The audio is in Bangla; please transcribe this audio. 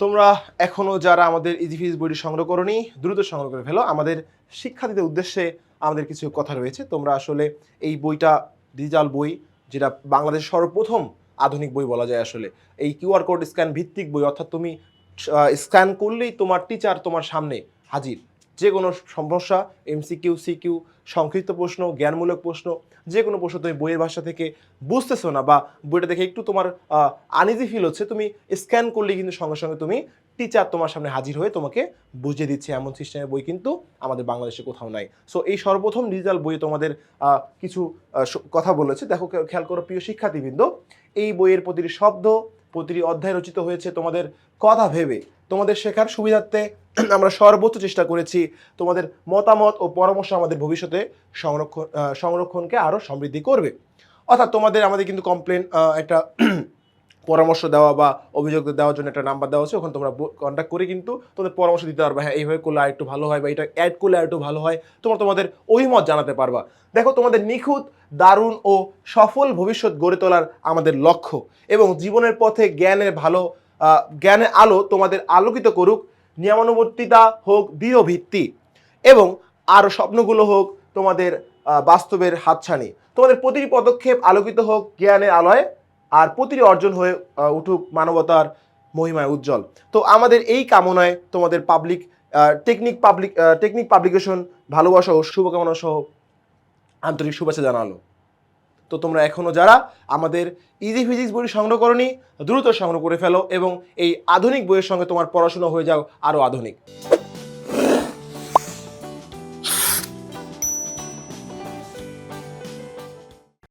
তোমরা এখনও যারা আমাদের ইজি ফিজ বইটি সংগ্রহ করনি, দ্রুত সংগ্রহ করে ফেলো। আমাদের শিক্ষার্থীদের উদ্দেশ্যে আমাদের কিছু কথা রয়েছে। তোমরা আসলে এই বইটা ডিজিটাল বই, যেটা বাংলাদেশ সর্বপ্রথম আধুনিক বই বলা যায় আসলে, এই কিউআর কোড স্ক্যান ভিত্তিক বই, অর্থাৎ তুমি স্ক্যান করলেই তোমার টিচার তোমার সামনে হাজির। যে কোনো সমস্যা এমসিকিউ সিকিউ সংক্ষিপ্ত প্রশ্ন, জ্ঞানমূলক প্রশ্ন যে কোনো প্রশ্ন তুমি বইয়ের ভাষা থেকে বুঝতেছো না বা বইটা দেখে একটু তোমার আনইজি ফিল হচ্ছে, তুমি স্ক্যান করলে কিন্তু সঙ্গে সঙ্গে তুমি টিচার তোমার সামনে হাজির হয়ে তোমাকে বুঝিয়ে দিচ্ছে। এমন সিস্টেমের বই কিন্তু আমাদের বাংলাদেশে কোথাও নাই। সো এই সর্বপ্রথম ডিজিটাল বইয়ে তোমাদের কিছু কথা বলেছে। দেখো খেয়াল করো প্রিয় শিক্ষার্থীবৃন্দ, এই বইয়ের প্রতিটি শব্দ প্রতিটি অধ্যায় রচিত হয়েছে তোমাদের কথা ভেবে। তোমাদের শেখার সুবিধার্থে আমরা সর্বোচ্চ চেষ্টা করেছি তোমাদের মতামত ও পরামর্শ আমাদের ভবিষ্যতে সংরক্ষণ সংরক্ষণকে আরও সমৃদ্ধি করবে। অর্থাৎ তোমাদের আমাদের কিন্তু কমপ্লেন একটা পরামর্শ দেওয়া বা অভিযোগ দেওয়ার জন্য একটা নাম্বার দেওয়া আছে, ওখানে তোমরা কন্ট্যাক্ট করে কিন্তু তোমাদের পরামর্শ দিতে পারবে। হ্যাঁ এইভাবে করলে আরেকটু ভালো হয় বা এটা অ্যাড করলে আরেকটু ভালো হয়। তোমরা তোমাদের অভিমত জানাতে পারবা। দেখো, তোমাদের নিখুঁত, দারুণ ও সফল ভবিষ্যৎ গড়ে তোলার আমাদের লক্ষ্য এবং জীবনের পথে জ্ঞানের ভালো জ্ঞানের আলো তোমাদের আলোকিত করুক, নিয়মানুবর্তিতা হোক, দৃঢ় ভিত্তি এবং আরও স্বপ্নগুলো হোক তোমাদের বাস্তবের হাতছানি। তোমাদের প্রতিটি পদক্ষেপ আলোকিত হোক, জ্ঞানের আলোয় আর প্রতিটি অর্জন হয়ে উঠুক মানবতার মহিমায় উজ্জ্বল। তো আমাদের এই কামনায় তোমাদের public technique public technique publication ভালোবাসা ও শুভকামনা সহ আন্তরিক শুভেচ্ছা জানালো। তো তোমরা এখনও যারা আমাদের ইজি ফিজিক্স বই সংগ্রহ করনি, দ্রুত সংগ্রহ করে ফেলো এবং এই আধুনিক বইয়ের সঙ্গে তোমার পড়াশোনা হয়ে যাও আরও আধুনিক।